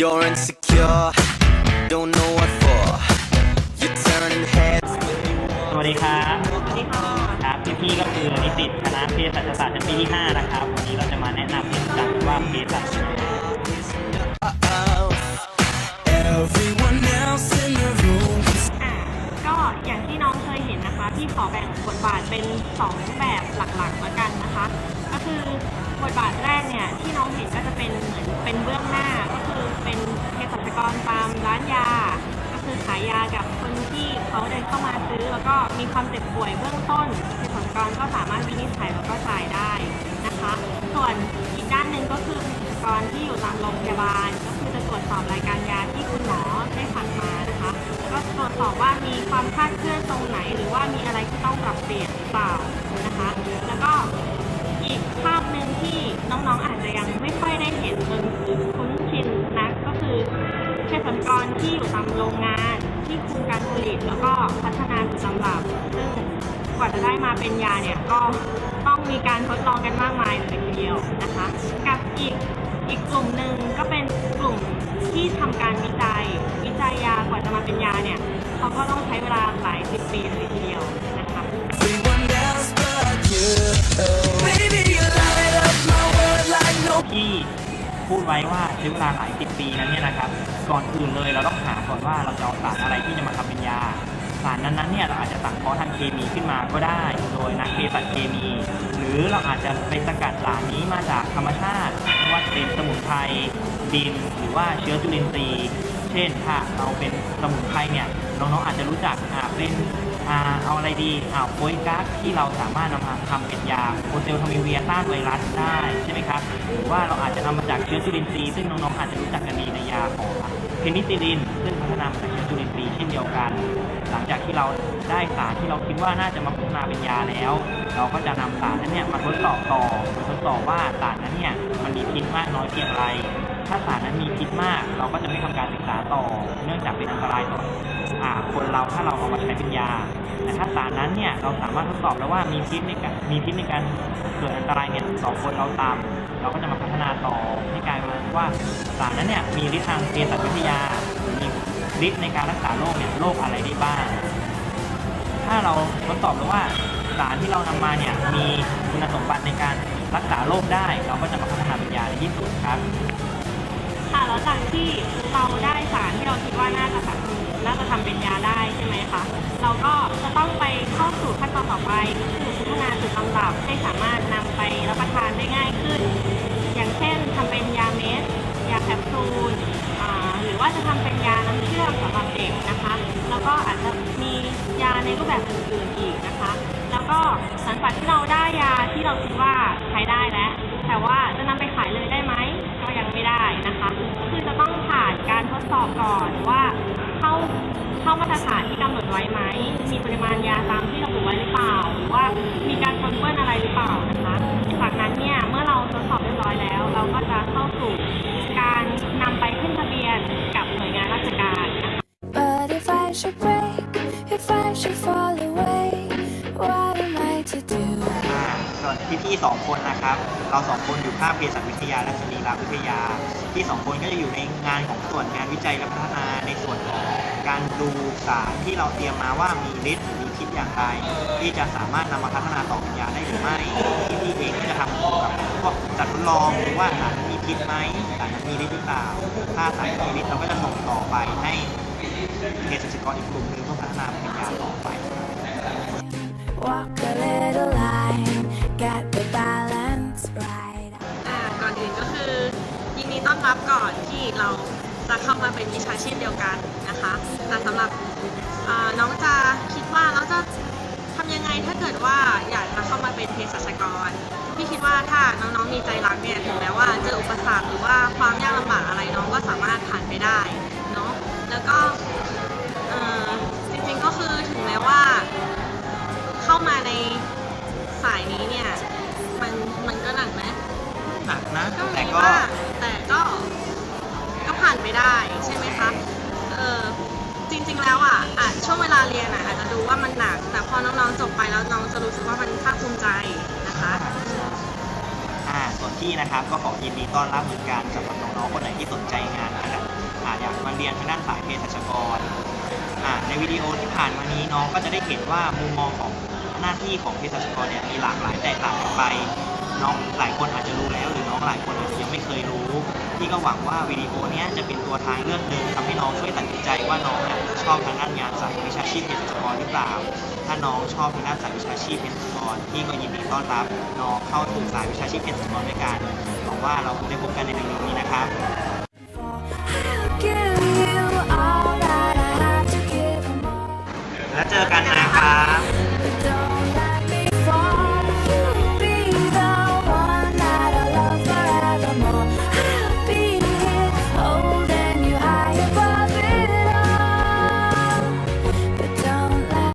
You're insecure, don't know what for. You're turning heads. สวัสดีครับสวัสดีค่ะครับพี่ๆก็คือนิสิตคณะเภสัชศาสตร์ชั้นปีที่ 5 นะครับ วันนี้เราจะมาแนะนำให้รู้จักว่าเภสัชเป็นยังไง Everyone else in the room. อ่าก็อย่างที่น้องเคยเห็นนะคะ ที่ขอแบ่งบทบาทเป็น 2 แบบหลักๆแล้วกันนะคะ ก็คือบทบาทแรกเนี่ยที่น้องเห็นก็จะเป็นเหมือนเป็นเบื้องหน้าก็คือ เป็นเภสัชกรตามร้านยา ก็คือขายยากับคนที่เขาเดินเข้ามาซื้อ แล้วก็มีความเจ็บป่วยเบื้องต้นเภสัชกรก็สามารถวินิจฉัยแล้วก็จ่ายได้นะคะ ส่วนอีกด้านหนึ่งก็คือเภสัชกรที่อยู่ตามโรงพยาบาล ก็คือจะตรวจสอบรายการยาที่คุณหมอได้สั่งมานะคะก็ตรวจสอบว่ามีความคลาดเคลื่อนตรงไหน หรือว่ามีอะไรที่ต้องปรับเปลี่ยนหรือเปล่านะคะ แล้วก็อีกภาพหนึ่งที่น้องๆอาจจะยังไม่ค่อยได้เห็นจนคุ้นชินนักก็คือ เภสัชกรที่อยู่ตามโรงงานที่คุมการผลิตแล้วก็พัฒนาสูตรตำรับซึ่งกว่าจะได้มาเป็นยาเนี่ยก็ต้องมีการทดลองกันมากมายเลยทีเดียวนะคะ กับอีกอีกกลุ่มหนึ่งก็เป็นกลุ่มที่ทำการวิจัย วิจัยยากว่าจะมาเป็นยาเนี่ยเขาก็ต้องใช้เวลาหลายสิบปีเลยทีเดียว พูดไว้ว่าใช้เวลาหลายสิบปีนั้นเนี่ยนะครับ ก่อนอื่นเลยเราต้องหาก่อนว่าเราจะเอาสารอะไรที่จะมาทำเป็นยา สารนั้นๆเนี่ยเราอาจจะสั่งเพาะทางเคมีขึ้นมาก็ได้ โดยนักเภสัชเคมี หรือเราอาจจะไปสกัดสารนี้มาจากธรรมชาติไม่ว่าจะเป็นสมุนไพรดินหรือว่าเชื้อจุลินทรีย์ เช่นถ้าเราเป็นสมุนไพรเนี่ยน้องๆอาจจะรู้จักเป็น อ่าเอาอะไรดีอ่าโปยกั๊กที่เราสามารถนำมาทำเป็นยาโอเซลทามิเวียต้านไวรัสได้ใช่ไหมครับหรือว่าเราอาจจะทำมาจากเชื้อจุลินทรีย์ซึ่งน้องๆอาจจะรู้จักกันดีในยาของเพนิซิลิน ซึ่งพัฒนามาจากเชื้อจุลินทรีย์เช่นเดียวกัน หลังจากที่เราได้สารที่เราคิดว่าน่าจะมาพัฒนาเป็นยาแล้ว เราก็จะนำสารนั้นเนี่ยมาทดสอบต่อมาทดสอบว่าสารนั้นเนี่ยมันมีพิษมากน้อยเพียงไร ถ้าสารนั้นมีพิษมาก เราก็จะไม่ทำการศึกษาต่อ เนื่องจากเป็นอันตรายต่อ คนเราถ้าเราเอามาใช้เป็นยาแต่ถ้าสารนั้นเนี่ยเราสามารถทดสอบแล้วว่ามีพิษในการมีพิษในการเกิดอันตรายเนี่ยต่อคนเราตาม เราก็จะมาพัฒนาต่อในการว่าสารนั้นเนี่ยมีฤทธิ์ทางเภสัชวิทยาหรือมีฤทธิ์ในการรักษาโรคเนี่ยโรคอะไรได้บ้าง ถ้าเราทดสอบแล้วว่าสารที่เรานำมาเนี่ยมีคุณสมบัติในการรักษาโรคได้ เราก็จะมาพัฒนาเป็นยาในที่สุดครับ ค่ะแล้วจากที่เราได้สารที่เราคิดว่าน่าจะแบบ น่าจะทำเป็นยาได้ใช่ไหมคะเราก็จะต้องไปเข้าสู่ขั้นตอนต่อไปคือพัฒนาสูตรตำรับให้สามารถนำไปรับประทานได้ง่ายขึ้น อย่างเช่นทำเป็นยาเม็ดยาแคปซูลหรือว่าจะทำเป็นยาน้ำเชื่อมสำหรับเด็กนะคะ แล้วก็อาจจะมียาในรูปแบบอื่นๆอีกนะคะ แล้วก็หลังจากที่เราได้ยาที่เราคิดว่าใช้ได้แล้ว แต่ว่าจะนำไปขายเลยได้ไหมก็ยังไม่ได้นะคะ คือจะต้องผ่านการทดสอบก่อนว่าาเข้ามาตรฐานที่กำหนดไว้ไหม มีปริมาณยาตามที่ระบุไว้หรือเปล่า หรือว่ามีการปนเปื้อนอะไรหรือเปล่านะคะจากนั้นเนี่ยเมื่อเราทดสอบเรียบร้อยแล้ว เราก็จะเข้าสู่การนำไปขึ้นทะเบียนกับหน่วยงานราชการนะคะ But if I should break, if I should fall away, what am I to do? อ่าส่วนพี่ๆสองคนนะครับ เราสองคนอยู่ภาคเภสัชวิทยาและสรีรวิทยา พี่สองคนก็จะอยู่ในงานของส่วนงานวิจัยและพัฒนาในส่วนของ การดูสารที่เราเตรียมมาว่ามีฤทธิ์หรือมีพิษอย่างไร ที่จะสามารถนำมาพัฒนาต่อเป็นยาได้หรือไม่พี่ๆเองก็จะทำเกี่ยวกับพวกจัดทดลองหรือว่าสารนั้นมีพิษไหมสารนั้นมีฤทธิ์หรือเปล่าถ้าสารนั้นมีฤทธิ์เราก็จะส่งต่อไปให้เภสัชกรอีกกลุ่มหนึ่งเพื่อพัฒนาเป็นยาต่อไป Walk a little line, get the balance right. อ่าก่อนอื่นก็คือยินดีต้อนรับก่อนที่เรา จะเข้ามาเป็นวิชาชีพเดียวกันนะคะแต่สำหรับน้องจะคิดว่าเราจะทำยังไงถ้าเกิดว่าอยากจะเข้ามาเป็นเภสัชกรพี่คิดว่าถ้าน้องๆมีใจรักเนี่ยถึงแม้ว่าเจออุปสรรคหรือว่าความยากลำบากอะไรน้องก็สามารถผ่านไปได้ ไปได้ใช่ไหมคะเออจริงๆแล้วอะอาจช่วงเวลาเรียนอะอาจจะดูว่ามันหนัก แต่พอน้องๆจบไปแล้วน้องจะรู้สึกว่ามันภาคภูมิใจนะคะอ่าส่วนพี่นะครับก็ขอยินดีต้อนรับเหมือนกันสำหรับน้องๆคนไหนที่สนใจงานคณะอาอยากมาเรียนทางด้านสายเภสัชกร ในวิดีโอที่ผ่านมานี้น้องก็จะได้เห็นว่ามุมมองของหน้าที่ของเภสัชกรเนี่ยมีหลากหลายแตกต่างกันไป น้องหลายคนอาจจะรู้แล้ว หรือน้องหลายคนอาจจะยังไม่เคยรู้พี่ก็หวังว่าวิดีโอนี้จะเป็นตัวทางเลือกหนึ่งทำให้น้องช่วยตัดสินใจว่าน้องเนี่ยชอบทางด้านงานสายวิชาชีพเภสัชกรหรือเปล่า ถ้าน้องชอบทางด้านสายวิชาชีพเภสัชกรพี่ก็ยินดีต้อนรับน้องเข้าสู่สายวิชาชีพเภสัชกรด้วยกันหวังว่าเราคงได้พบกันในเร็วๆนี้นะครับ